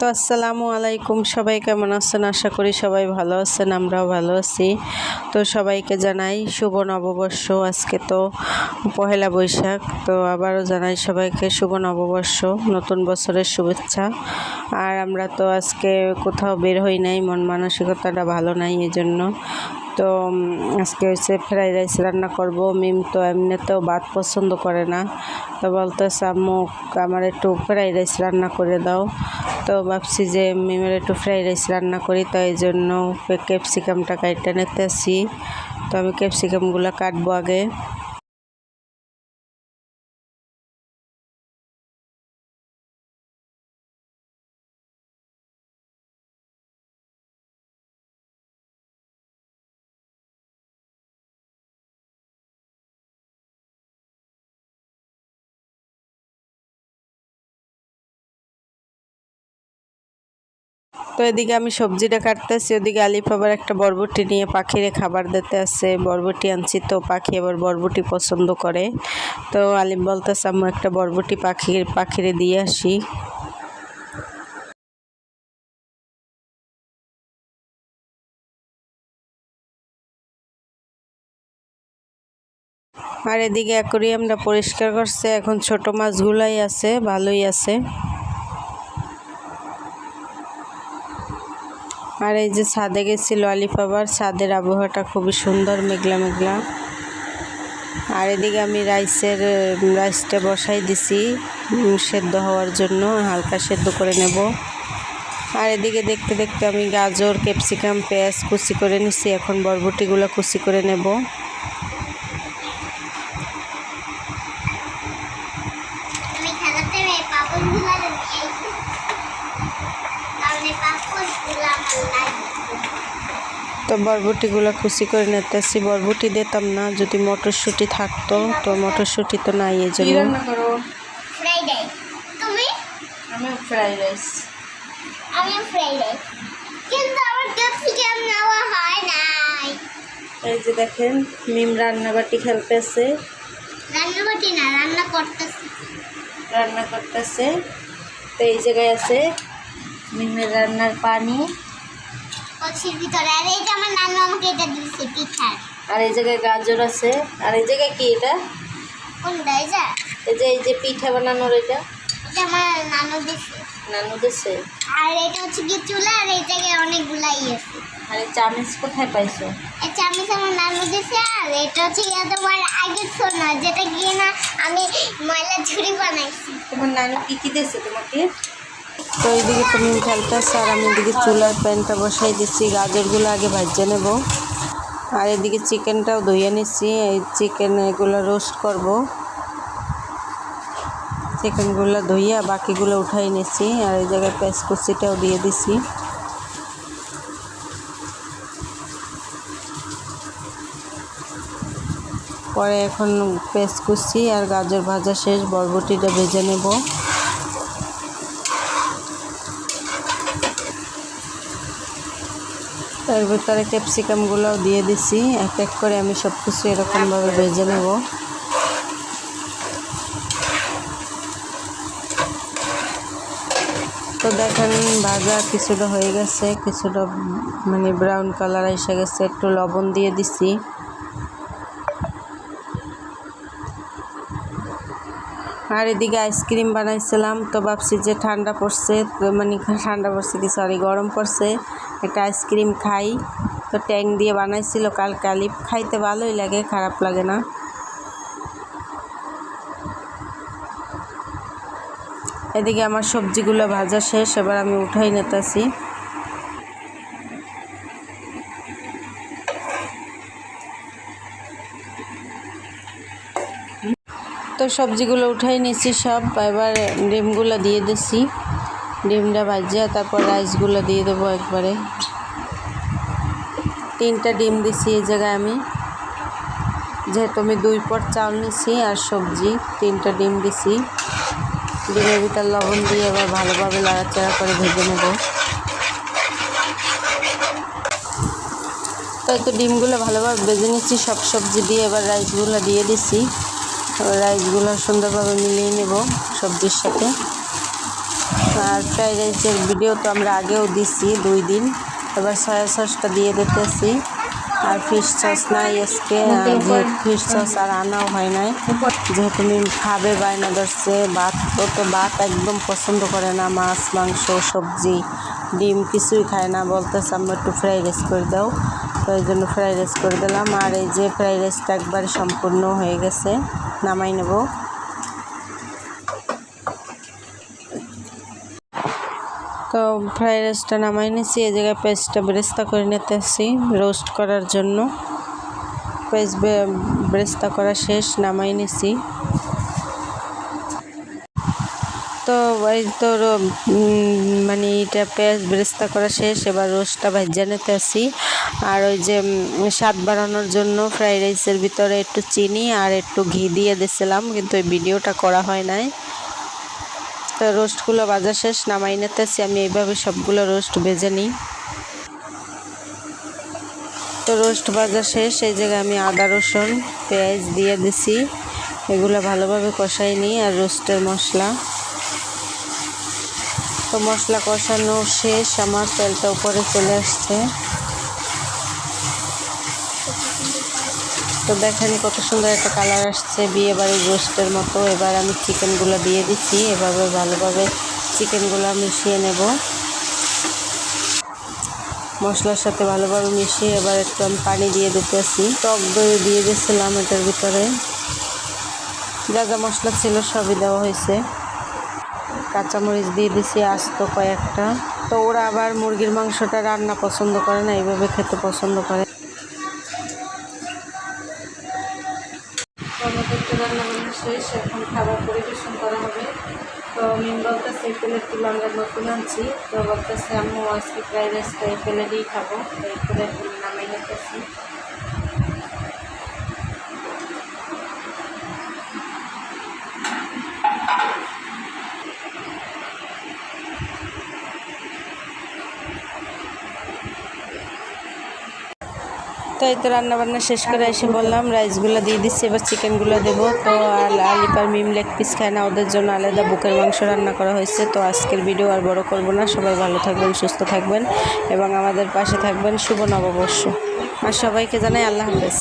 তো আসসালামু আলাইকুম, সবাই কেমন আছেন? আশা করি সবাই ভালো আছেন, আমরাও ভালো আছি। তো সবাইকে জানাই শুভ নববর্ষ। আজকে তো পহেলা বৈশাখ, তো আবারও জানাই সবাইকে শুভ নববর্ষ, নতুন বছরের শুভেচ্ছা। আর আমরা তো আজকে কোথাও বের হই নাই, মন মানসিকতাটা ভালো নাই এই জন্য তো আজকে হচ্ছে ফ্রাইড রাইস রান্না করব। মিম তো এমনিতেও ভাত পছন্দ করে না। তো বলতেছে, আম্মু, আমার একটু ফ্রাইড রাইস রান্না করে দাও। তো ভাবছি যে মিমের একটু ফ্রাইড রাইস রান্না করি, তো এই জন্য ক্যাপসিকামটা কাটতে নিতেছি তো আমি ক্যাপসিকামগুলো কাটবো আগে। তো এদিকে আমি সবজিটা কাটতেছি, ওদিকে আলিফ আবার একটা বরবটি নিয়ে পাখিরে খাবার দিতে আসছে। বরবটি আনছি তো পাখি আবার বরবটি পছন্দ করে। তো আলিফ বলতেছে আমি একটা বরবটি পাখির পাখিরে দিয়ে আসি। আর এদিকে অ্যাকোরিয়ামটা পরিষ্কার করছে, এখন ছোট মাছগুলাই আছে, ভালোই আছে। আর এই যে ছাদে গেছি আলিফ আবার ছাদের আবহাওয়াটা খুবই সুন্দর, মেঘলা মেঘলা। আর এদিকে আমি রাইসের রাইসটা বসাই দিছি সেদ্ধ হওয়ার জন্য, হালকা সেদ্ধ করে নেব। আর এদিকে দেখতে দেখতে আমি গাজর, ক্যাপসিকাম, পেঁয়াজ কুচি করে নিছি, এখন বরবটিগুলো কুচি করে নেব আমি খেলাতে পাপড়গুলা নিয়ে তাহলে পাপড়গুলা ভালো লাগে তো বরবটিগুলো কুচি করে নিতেছি। বরবটি দিতাম না যদি মটরশুঁটি থাকতো তো মটরশুঁটি তো নাই এই জন্য। আমি ফ্রাইড রাইস আমি ফ্রাইড রাইস কিন্তু আমার ক্যাপসিকাম নেওয়া হয় নাই। এই যে দেখেন মিম রান্নাবাটি খেলতেছে। রান্না বাটি না রান্না করতেছি। রান্না করতেছে। তো এই জায়গায় আছে মিমের রান্নার পানি। কচির ভিতরে। আর এই যে আমার নানু আমাকে এটা দিয়েছে পিঠার আর এই জায়গায় গাজর আছে। আর এই জায়গায় কি এটা? কোনটা এই যে? এই যে এই যে পিঠা বানানোর এটা। এটা আমার নানু দিয়েছে। নানু দিছে আর এটা হচ্ছে কি চুলা আর এই জায়গায় অনেকগুলাই আছে। আর এই চামিচ কোথায় পাইছো? এই চামিচ আমার নানু দিছে আর এটা হচ্ছে গিয়ে তোমার আগের সোনা যেটা গিয়ে না আমি ময়লা ঝুড়ি বানাইছি। তোমার নানু কি কি দিয়েছে তোমাকে? তো এইদিকে তুমি খেলতেছে আর আমি এদিকে চুলার প্যানটা বসাই দিচ্ছি, গাজরগুলো আগে ভাজে নেব। আর এদিকে চিকেনটাও ধুয়ে নিচ্ছি, এই চিকেন এগুলো রোস্ট করব। চিকেনগুলো ধুইয়া বাকিগুলো উঠাই নিচ্ছি, আর এই জায়গায় পেঁয়াজ কুচিটাও দিয়ে দিছি পরে এখন পেঁয়াজ কুচি আর গাজর ভাজা শেষ, বরবটিটা ভেজে নেব। তার ভিতরে ক্যাপসিকামগুলোও দিয়ে দিছি। এক এক করে আমি সব কিছু এরকমভাবে ভেজে নেব। তো দেখেন, ভাজা কিছুটা হয়ে গেছে, কিছুটা মানে ব্রাউন কালার এসে গেছে। একটু লবণ দিয়ে দিছি। আর এদিকে আইসক্রিম বানাইছিলাম, তো ভাবছি যে ঠান্ডা পড়ছে মানে ঠান্ডা পড়ছে কি সরি গরম পড়ছে। একটা আইসক্রিম খাই। তো ট্যাং দিয়ে বানাইছিল কাল কালিপ খাইতে ভালোই লাগে, খারাপ লাগে না। এদিকে আমার সবজিগুলো ভাজা শেষ, এবার আমি উঠাই নিতেছি। তো সবজিগুলো উঠাই নিচ্ছি সব, এবার ডিমগুলো দিয়ে দিছি। ডিমটা ভাজিয়া তারপর রাইসগুলো দিয়ে দেবো একবারে। তিনটা ডিম দিছি এই জায়গায় আমি। যেহেতু আমি দুই পট চাউল নিছি আর সবজি, তিনটা ডিম দিছি। ডিমের ভিতর লবণ দিয়ে এবার ভালোভাবে লাড়াচাড়া করে ভেজে নেব। তো তো ডিমগুলো ভালোভাবে ভেজে নিচ্ছি, সব সবজি দিয়ে এবার রাইসগুলো দিয়ে দিছি। রাইসগুলো সুন্দরভাবে মিলিয়ে নেব সবজির সাথে। আর ফ্রাইড রাইসের ভিডিও তো আমরা আগেও দিছি দুই দিন। এবার সয়া সসটা দিয়ে দিতেছি। আর ফিশ সস নাই আজকে ফিশ সস আর আনাও হয় নাই। যেহেতু মিম খাবে, বায়না ধরছে, ভাত, ও তো ভাত একদম পছন্দ করে না, মাছ, মাংস, সবজি, ডিম কিছুই খায় না। বলতেছে আমরা একটু ফ্রাইড রাইস করে দাও। তো এই জন্য ফ্রাইড রাইস করে দিলাম। আর এই যে ফ্রাইড রাইসটা একবারে সম্পূর্ণ হয়ে গেছে, নামাই নেব। তো ফ্রাইড রাইসটা নামাই নিয়েছি এই জায়গায় পেস্টটা বেরেস্তা করে নিতেছি, রোস্ট করার জন্য। পেস্ট বেরেস্তা করা শেষ, নামাই নিয়েছি তো এই তো মানে এটা পেঁয়াজ বেরেস্তা করা শেষ, এবার রোস্টটা ভাজা নিতে আসি আর ওই যে স্বাদ বাড়ানোর জন্য ফ্রাইড রাইসের ভিতরে একটু চিনি আর একটু ঘি দিয়ে দিয়েছিলাম, কিন্তু এই ভিডিওটা করা হয় নাই। তো রোস্টগুলো বাজার শেষ, নামাই নিতেছি। আমি এইভাবে সবগুলো রোস্ট বেজে নিই। তো রোস্ট ভাজা শেষ, এই জায়গায় আমি আদা, রসুন, পেঁয়াজ দিয়ে দিছি। এগুলো ভালোভাবে কষাই নিই আর রোস্টের মশলা। তো মশলা কষানো শেষ, আমার তেলটা উপরে চলে আসছে। তো দেখেন কত সুন্দর একটা কালার আসছে বিয়ে বাড়ির রোস্টের মতো। এবার আমি চিকেনগুলো দিয়ে দিচ্ছি, এভাবে ভালোভাবে চিকেনগুলো মিশিয়ে নেব। মশলার সাথে ভালোভাবে মিশিয়ে এবার একটু আমি পানি দিয়ে দিতেছি। টক দই দিয়ে দিয়েছিলাম এটার ভিতরে। যা যা মশলা ছিল সবই দেওয়া হয়েছে। কাঁচামরিচ দিয়ে দিছি, আস্ত কয়েকটা। তো ওরা আবার মুরগির মাংসটা রান্না পছন্দ করে না, এইভাবে খেতে পছন্দ করে। আমাদের তো রান্না বান্না শেষ, এখন খাবার পরিবেশন করা হবে। তো মিম বলতেছে প্লেটগুলো আমরা নতুন আনছি। তো বলতেছে আমি আজকে ফ্রাইড রাইসটা এই প্লেটেই খাব। এই প্লেটগুলো নামাই নিতেছি। তো এই তো রান্নাবান্না শেষ করে এসে বললাম রাইসগুলো দিয়ে দিচ্ছি, এবার চিকেনগুলো দেবো। তো আর আলিপার মিম লেগ পিস খায় না, ওদের জন্য আলাদা বুকের মাংস রান্না করা হয়েছে। তো আজকের ভিডিও আর বড় করব না, সবাই ভালো থাকবেন, সুস্থ থাকবেন এবং আমাদের পাশে থাকবেন। শুভ নববর্ষ। আর সবাইকে জানাই আল্লাহ হাফেজ।